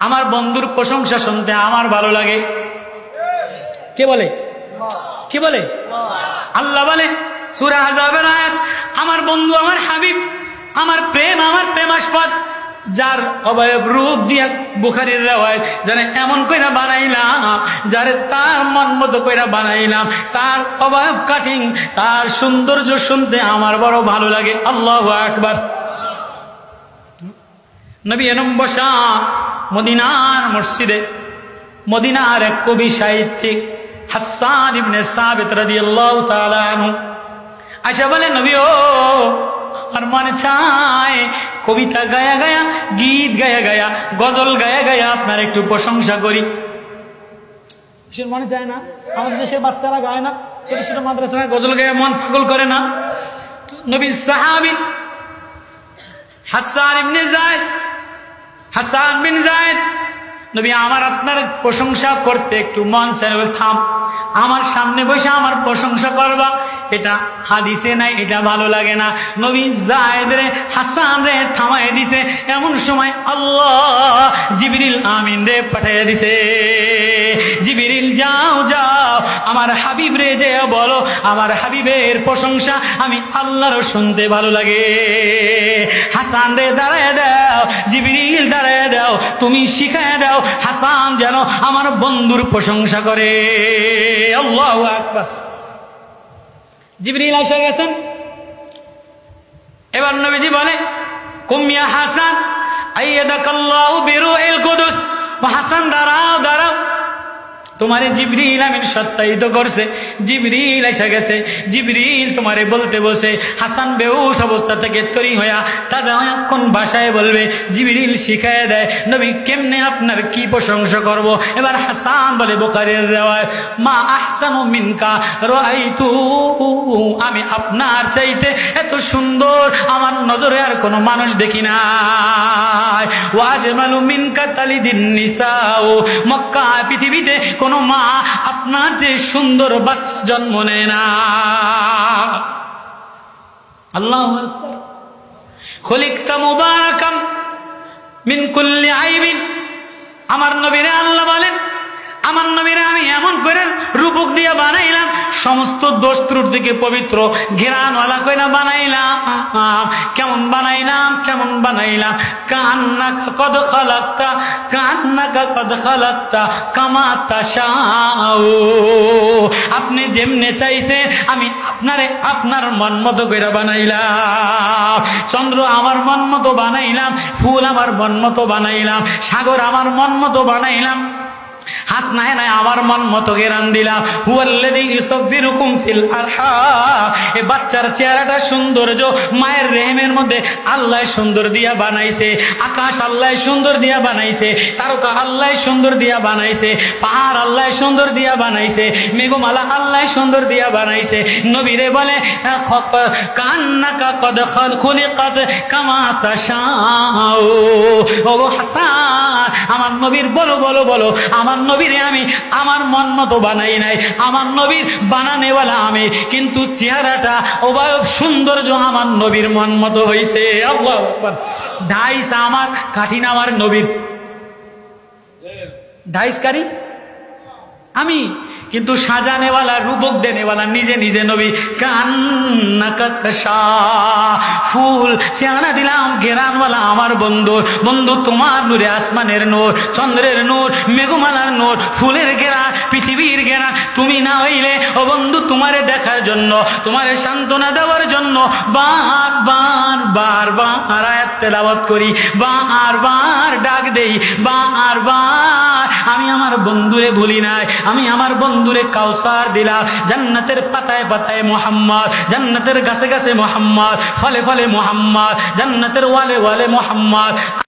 আমার বন্ধুর প্রশংসা শুনতে আমার ভালো লাগে। কে বলে? কে বলে? আল্লাহ বলে, সুরা আজাবের আয়াত, আমার বন্ধু আমার হাবিব, আমার প্রেম আমার প্রেমাস্পদ, যার অবয়ব রূপ দিয়া বুখারির রেওয়ায় জানে এমন কইরা বানাইলাম, যারে তার মন মতো কইরা বানাইলাম, তার অবয়ব কাটিং তার সৌন্দর্য শুনতে আমার বড় ভালো লাগে। আল্লাহ আকবার। নবী এনম বসা মদিনার মসজিদে, মদিনার এক কবি সাহিত্যিক হাসান ইবনে সাবিত রাদিয়াল্লাহু তাআলা আনহু আশা বলে নবী ও, আমার মনে চায় কবিতা গায়া গায়া, গীত গায়া গায়া, গজল গায়া গায়া আপনার একটু প্রশংসা করি। কিসের মনে চায় না? আমাদের দেশের বাচ্চারা গায় না, ছোট ছোট মাদ্রাসা গজল গায়ে মন পাগল করে না। নবী সাহাবি হাসান ইবনে জায়দ হাসান বিন জায়দ, নবী, আমার আপনার প্রশংসা করতে একটু মন চাই থাম, আমার সামনে বসে আমার প্রশংসা করবা, এটা হাদিসে নাই, এটা ভালো লাগে না। নবী জায়দ রে, হাসান রে থামাই দিছে, এমন সময় আল্লাহ জিবরিল আমিন রে পাঠাইয়া দিছে। আমার হাবিব রে, যে বলো, আমার হাবিবের প্রশংসা আমি আল্লাহরও শুনতে ভালো লাগে। হাসান রে, দাঁড়ায় দাও, জিবরিল দাঁড়ায় দাও, তুমি শিখায় দাও, হাসান যেন আমার বন্ধুর প্রশংসা করে। আল্লাহ আকবার। জিবরিল গেছেন। এবার নবীজি বলে কুমিয়া হাসান, আইয়াদাকাল্লাহু বিরুহিল কুদুস? হাসান, দাঁড়াও দাঁড়াও তোমারে জিবরিল আমিন সত্যায়িত করছে। জিবরিল এসে গেছে। জিবরিল তোমারে বলতে বসে, হাসান বেউস অবস্থা থেকে তৈরি হইয়া তাজা কোন ভাষায় বলবে? জিবরিল শিখায় দেয়, নবী কেমনে আপনার কি প্রশংসা করব? এবার হাসান বলে, বোখারের রেওয়ায়, মা আহসানু মিনকা রাইতু আমি আপনার চাইতে এত সুন্দর, আমার নজরে আর কোনো মানুষ দেখি না ওয়াজমালু মিনকা তালিদিন নিসাও, মক্কা পৃথিবীতে কোনো মা আপনার যে সুন্দর বাচ্চা জন্ম নেয় না। আল্লাহ খলিকতা মুবারাকাম মিন কুল্লি আইবিন। আমার নবীরে আল্লাহ বলেন, আমার নবীরে এমন করে রূপক দিয়ে বানাইলাম, সমস্ত দোষ ত্রুট থেকে পবিত্র ঘেরানওয়ালা কইরা বানাইলাম। কেমন বানাইলাম কেমন বানাইলাম। কান্নাকা কদ খালাক্তা কান্নাকা কদ খালাক্তা, কামা তাশাও আপনি যেমনে চাইছে, আমি আপনারে আপনার মন মতো করে বানাইলাম। চন্দ্র আমার মন মতো বানাইলাম, ফুল আমার মন মতো বানাইলাম, সাগর আমার মন মতো বানাইলাম। হাস নাই নাই আমার মন মতো গেরান দিলাম হুয়াল্লাযী ইউসাব্বিরুকুম ফিল আরহাম এই বাচ্চার চেহারাটা সৌন্দর্য, মায়ের রেহেমের মধ্যে আল্লাহ সুন্দর দিয়া বানাইছে, আকাশ আল্লাহ সুন্দর দিয়া বানাইছে, তারকা আল্লাহ সুন্দর দিয়া বানাইছে, পাহাড় আল্লাহ সুন্দর দিয়া বানাইছে, মেঘমালা আল্লাহ সুন্দর দিয়া বানাইছে। নবীরে বলে কান্নাকা কদ খুলিকাত কামা তাশাও ও হাসান, আমার নবীর বলো বলো বলো, আমার নবীরে আমি, আমার মন মতো বানাই নাই। আমার নবীর বানানেওয়ালা আমি, কিন্তু চেহারাটা অবয়ব সৌন্দর্য আমার নবীর মন মতো হয়েছে আল্লাহ। ঢাইস আমার, কাঠিন আমার নবীর। ঢাইসকারী আমি। কিন্তু সাজানেওয়ালা, রূপক দেনেওয়ালা, নিজে নিজে নবী। কান্না ফুল, চেহারা দিলাম গেরানওয়ালা আমার বন্ধু। বন্ধু তোমার নূরে আসমানের নূর, চন্দ্রের নূর, মেঘমালার নূর, ফুলের গেরা তুমি না হইলে, ও বন্ধু, তোমারে দেখার জন্য, তোমারে সান্ত্বনা দেওয়ার জন্য বার বার বার বার আয়াত তেলাওয়াত করি, বার বার ডাক দেই, বার বার। আমি আমার বন্ধুরে ভুলি নাই, আমি আমার বন্ধুরে কাউসার দিলাম। জান্নাতের পাতায় পাতায় মোহাম্মদ, জান্নাতের গাছে গাছে মোহাম্মদ, ফলে ফলে মোহাম্মদ, জান্নাতের ওয়ালে ওয়ালে মোহাম্মদ।